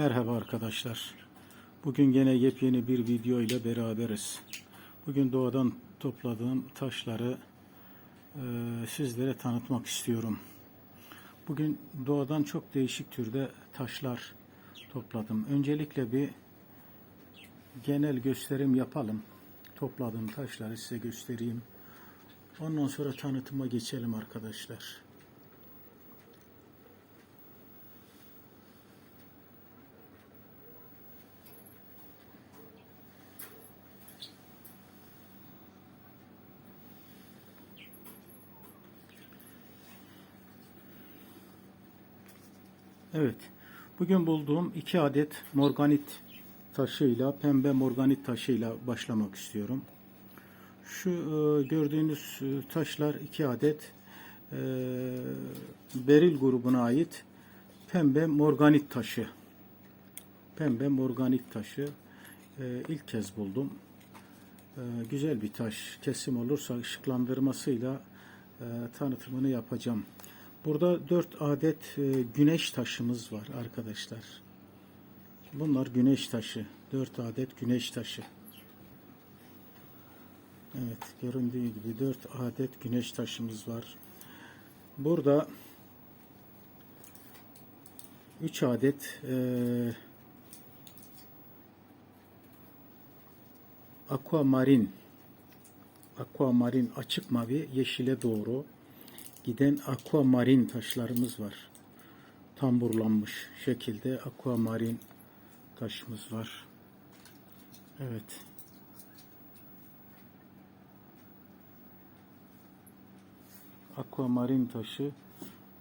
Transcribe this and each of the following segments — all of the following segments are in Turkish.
Merhaba arkadaşlar. Bugün gene yepyeni bir video ile beraberiz. Bugün doğadan topladığım taşları e, sizlere tanıtmak istiyorum. Bugün doğadan çok değişik türde taşlar topladım. Öncelikle bir genel gösterim yapalım. Topladığım taşları size göstereyim. Ondan sonra tanıtıma geçelim arkadaşlar. Evet. Bugün bulduğum iki adet morganit taşıyla, pembe morganit taşıyla başlamak istiyorum. Şu e, gördüğünüz e, taşlar iki adet e, beril grubuna ait pembe morganit taşı. Pembe morganit taşı e, ilk kez buldum. E, güzel bir taş. Kesim olursa ışıklandırmasıyla e, tanıtımını yapacağım. Burada dört adet e, güneş taşımız var arkadaşlar. Bunlar güneş taşı. Dört adet güneş taşı. Evet göründüğü gibi dört adet güneş taşımız var. Burada üç adet e, aquamarin aquamarin açık mavi yeşile doğru giden aquamarin taşlarımız var. Tamburlanmış şekilde aquamarin taşımız var. Evet. Aquamarin taşı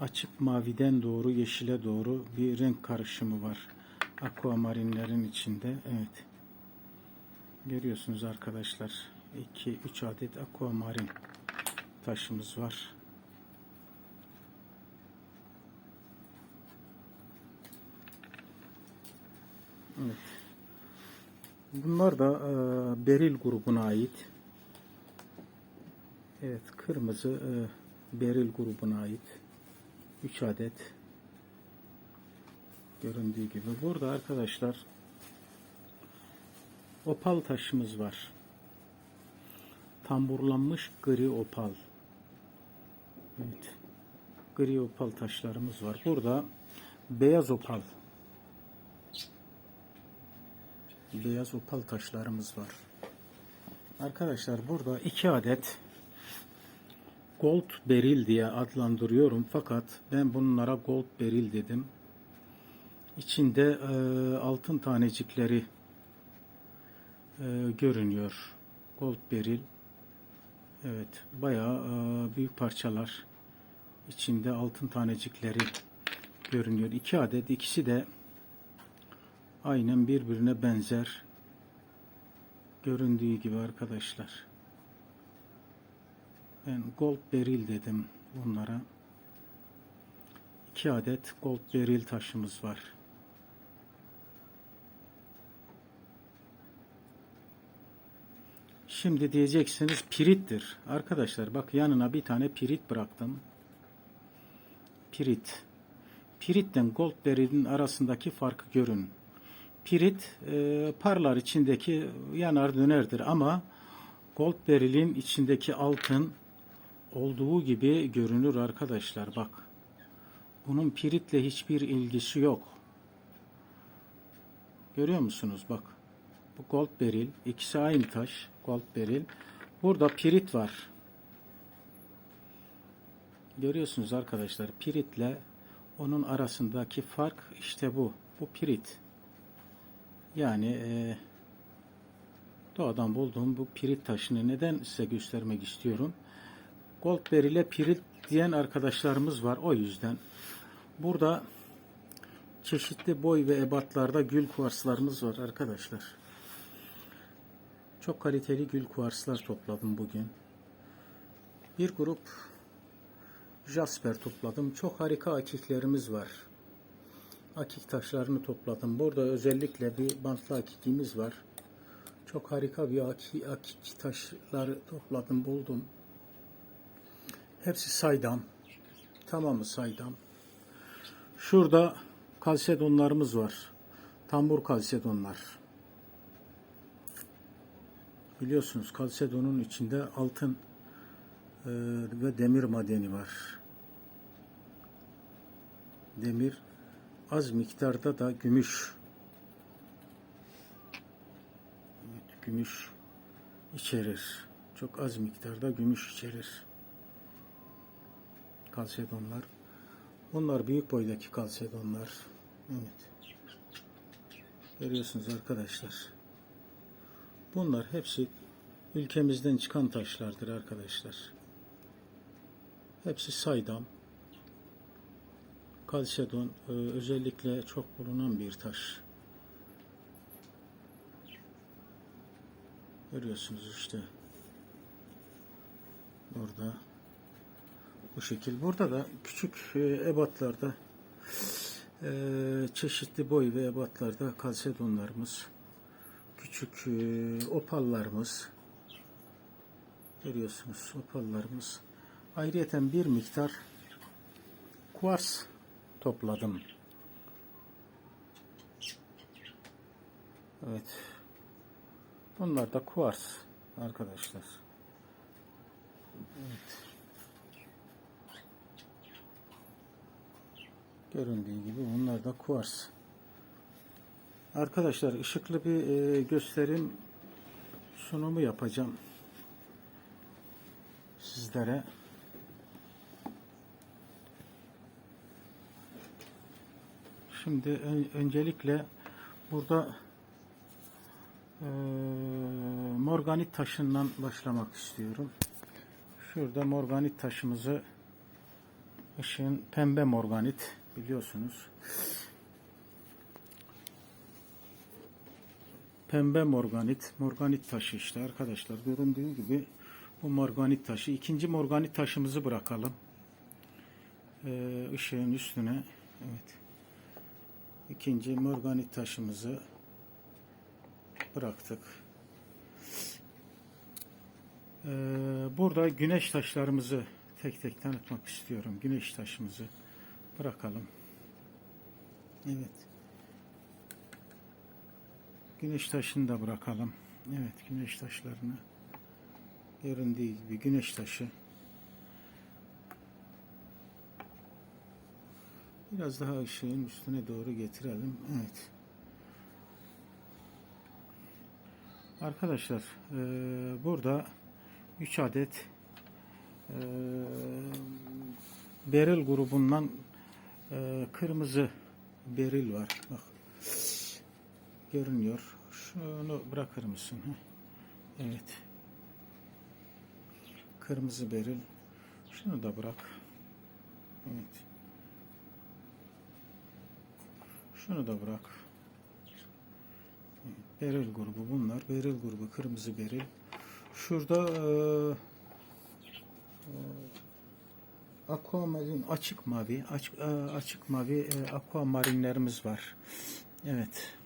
açık maviden doğru yeşile doğru bir renk karışımı var. Aquamarinlerin içinde. Evet. Görüyorsunuz arkadaşlar. 2 3 adet aquamarin taşımız var. Evet. Bunlar da e, beril grubuna ait. Evet, kırmızı e, beril grubuna ait 3 adet göründüğü gibi. Burada arkadaşlar opal taşımız var. Tamburlanmış gri opal. Evet. Gri opal taşlarımız var. Burada beyaz opal beyaz opal taşlarımız var. Arkadaşlar burada iki adet gold beril diye adlandırıyorum fakat ben bunlara gold beril dedim. İçinde e, altın tanecikleri e, görünüyor. Gold beril. Evet, bayağı e, büyük parçalar. İçinde altın tanecikleri görünüyor. İki adet, ikisi de aynen birbirine benzer göründüğü gibi arkadaşlar. Ben gold beril dedim bunlara. İki adet gold beril taşımız var. Şimdi diyeceksiniz pirittir. Arkadaşlar bak yanına bir tane pirit bıraktım. Pirit. Piritten gold berilin arasındaki farkı görün. Pirit e, parlar içindeki yanar dönerdir ama gold berilin içindeki altın olduğu gibi görünür arkadaşlar bak. Bunun piritle hiçbir ilgisi yok. Görüyor musunuz bak. Bu gold beril. ikisi aynı taş. Gold beril. Burada pirit var. Görüyorsunuz arkadaşlar piritle onun arasındaki fark işte bu. Bu pirit. Yani e, doğadan bulduğum bu pirit taşını neden size göstermek istiyorum. Goldberry ile pirit diyen arkadaşlarımız var o yüzden. Burada çeşitli boy ve ebatlarda gül kuarslarımız var arkadaşlar. Çok kaliteli gül kuarslar topladım bugün. Bir grup jasper topladım. Çok harika akiklerimiz var akik taşlarını topladım. Burada özellikle bir bantlı akikimiz var. Çok harika bir akik, akik taşları topladım, buldum. Hepsi saydam. Tamamı saydam. Şurada kalsedonlarımız var. tambur kalsedonlar. Biliyorsunuz kalsedonun içinde altın e, ve demir madeni var. Demir az miktarda da gümüş. Evet, gümüş içerir. Çok az miktarda gümüş içerir. Kalsedonlar. Bunlar büyük boydaki kalsedonlar. Evet. Görüyorsunuz arkadaşlar. Bunlar hepsi ülkemizden çıkan taşlardır arkadaşlar. Hepsi saydam. Kalsedon e, özellikle çok bulunan bir taş. Görüyorsunuz işte. Burada bu şekil. Burada da küçük e, ebatlarda e, çeşitli boy ve ebatlarda kalsedonlarımız, küçük opallarımız, görüyorsunuz opallarımız. Ayrıyeten bir miktar kuvars topladım. Evet. Bunlar da kuvars arkadaşlar. Evet. Göründüğü gibi bunlar da kuvars. Arkadaşlar ışıklı bir e, gösterim sunumu yapacağım sizlere. Şimdi ön- öncelikle burada e, morganit taşından başlamak istiyorum. Şurada morganit taşımızı ışığın pembe morganit biliyorsunuz. Pembe morganit, morganit taşı işte arkadaşlar. Göründüğü gibi bu morganit taşı. İkinci morganit taşımızı bırakalım. Ee, ışığın üstüne. Evet. İkinci morganit taşımızı bıraktık. Ee, burada güneş taşlarımızı tek tek tanıtmak istiyorum. Güneş taşımızı bırakalım. Evet. Güneş taşını da bırakalım. Evet, güneş taşlarını göründüğü gibi güneş taşı. Biraz daha ışığın üstüne doğru getirelim. Evet. Arkadaşlar, e, burada 3 adet e, beril grubundan e, kırmızı beril var. Bak. Görünüyor. Şunu bırakır mısın? Evet. Kırmızı beril. Şunu da bırak. Evet. Şunu da bırak. Beril grubu bunlar. Beril grubu kırmızı beril. Şurada eee aquamarin açık mavi açık, e, açık mavi e, aquamarinlerimiz var. Evet.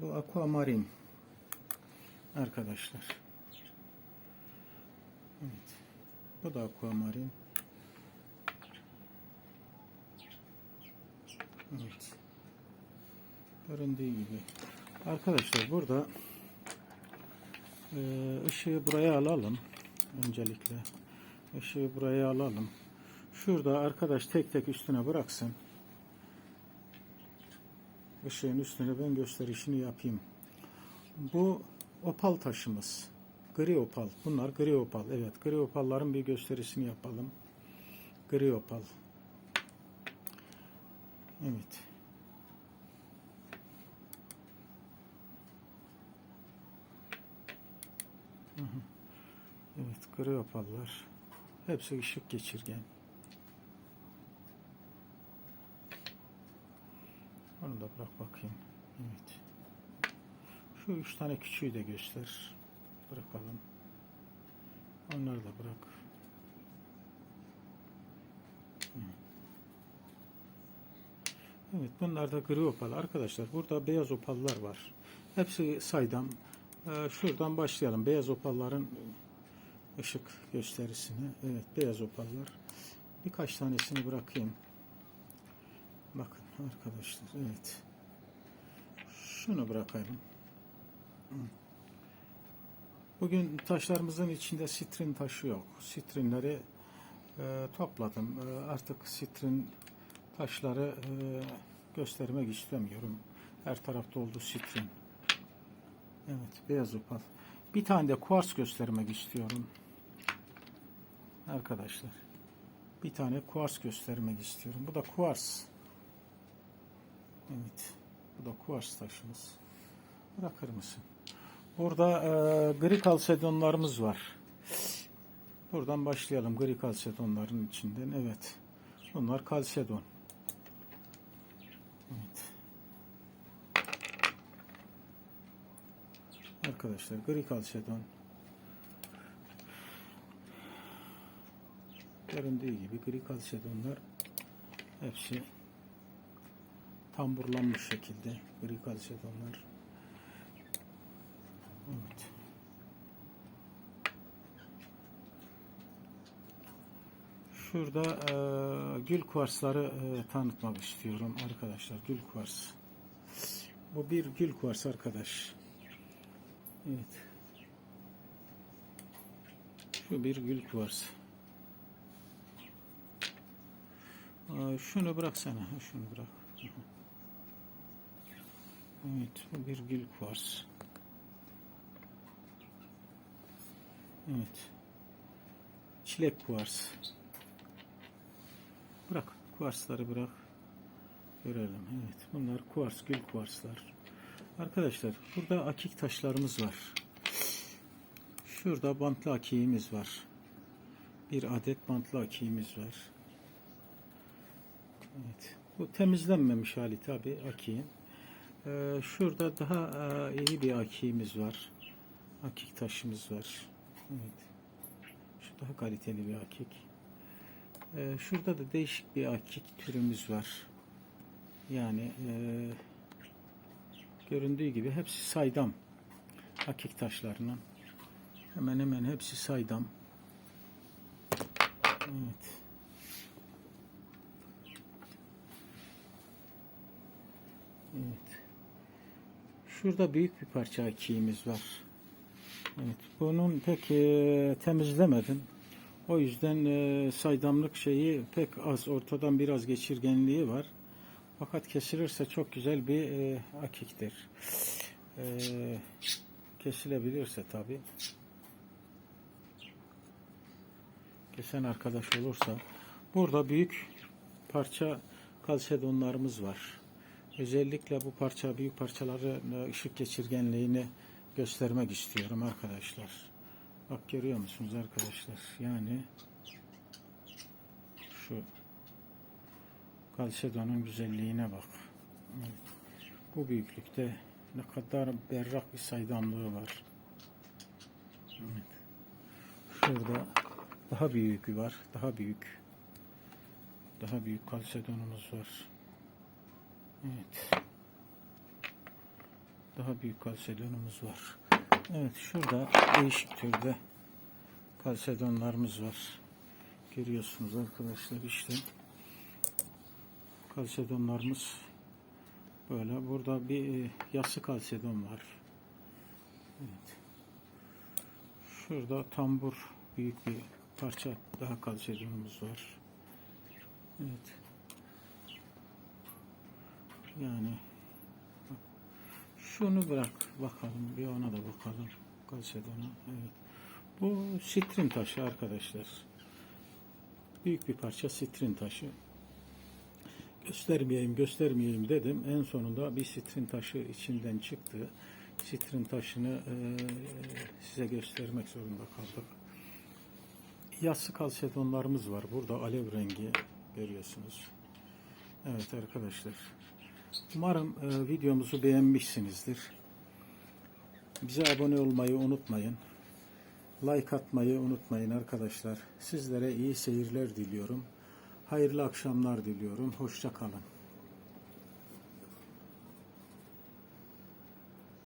Bu aquamarin arkadaşlar. Evet. Bu da aquamarin. Evet. Göründüğü gibi. Arkadaşlar burada ee, ışığı buraya alalım. Öncelikle ışığı buraya alalım. Şurada arkadaş tek tek üstüne bıraksın. Işığın üstüne ben gösterişini yapayım. Bu opal taşımız. Gri opal. Bunlar gri opal. Evet, gri opalların bir gösterisini yapalım. Gri opal. Evet. Evet, gri opallar. Hepsi ışık geçirgen. Onu da bırak bakayım. Evet. Şu üç tane küçüğü de göster. Bırakalım. Onları da bırak. Evet bunlar da gri opal. Arkadaşlar burada beyaz opallar var. Hepsi saydam. Ee, şuradan başlayalım. Beyaz opalların ışık gösterisini. Evet beyaz opallar. Birkaç tanesini bırakayım. Bakın arkadaşlar evet. Şunu bırakalım. Bugün taşlarımızın içinde sitrin taşı yok. Sitrinleri e, topladım. E, artık sitrin taşları e, göstermek istemiyorum. Her tarafta oldu sitrin. Evet, beyaz opal. Bir tane de kuars göstermek istiyorum. Arkadaşlar. Bir tane kuars göstermek istiyorum. Bu da kuars. Evet. Bu da kuars taşımız. Bırakır mısın? Burada e, gri kalsedonlarımız var. Buradan başlayalım gri kalsedonların içinden. Evet. Bunlar kalsedon. Evet. Arkadaşlar gri kalsedon. Göründüğü gibi gri kalsedonlar hepsi tamburlanmış şekilde gri kalsedonlar. Evet. Şurada e, gül kuarsları e, tanıtmak istiyorum arkadaşlar. Gül kuars. Bu bir gül kuars arkadaş. Evet. Şu bir gül kuars. Aa, Şunu bıraksana. Şunu bırak. Evet. Bu bir gül kuars. Evet. Çilek kuars. Bırak. Kuarsları bırak. Görelim. Evet. Bunlar kuars, gül kuarslar. Arkadaşlar burada akik taşlarımız var. Şurada bantlı akiğimiz var. Bir adet bantlı akiğimiz var. Evet. Bu temizlenmemiş hali tabi akiğin. Ee, şurada daha e, iyi bir akiğimiz var. Akik taşımız var. Evet. Şu daha kaliteli bir akik. Ee, şurada da değişik bir akik türümüz var. Yani e, göründüğü gibi hepsi saydam. Akik taşlarının. Hemen hemen hepsi saydam. Evet. Evet. Şurada büyük bir parça akiğimiz var. Evet. Bunun pek e, temizlemedim. O yüzden e, saydamlık şeyi pek az. Ortadan biraz geçirgenliği var. Fakat kesilirse çok güzel bir e, akiktir. E, kesilebilirse tabi. Kesen arkadaş olursa. Burada büyük parça kalsedonlarımız var. Özellikle bu parça büyük parçaları e, ışık geçirgenliğini göstermek istiyorum arkadaşlar. Bak görüyor musunuz arkadaşlar? Yani şu kalsedonun güzelliğine bak. Evet. Bu büyüklükte ne kadar berrak bir saydamlığı var. Evet. Şurada daha büyük var. Daha büyük. Daha büyük kalsedonumuz var. Evet. Daha büyük kalsedonumuz var. Evet şurada değişik türde kalsedonlarımız var. Görüyorsunuz arkadaşlar işte. Kalsedonlarımız böyle. Burada bir e, yassı kalsedon var. Evet. Şurada tambur büyük bir parça daha kalsedonumuz var. Evet. Yani şunu bırak bakalım bir ona da bakalım. Kalsedona. Evet. Bu sitrin taşı arkadaşlar. Büyük bir parça sitrin taşı. Göstermeyeyim göstermeyeyim dedim. En sonunda bir sitrin taşı içinden çıktı. Sitrin taşını e, size göstermek zorunda kaldık. Yassı kalsedonlarımız var. Burada alev rengi görüyorsunuz. Evet arkadaşlar. Umarım e, videomuzu beğenmişsinizdir. Bize abone olmayı unutmayın. Like atmayı unutmayın arkadaşlar. Sizlere iyi seyirler diliyorum. Hayırlı akşamlar diliyorum. Hoşça kalın.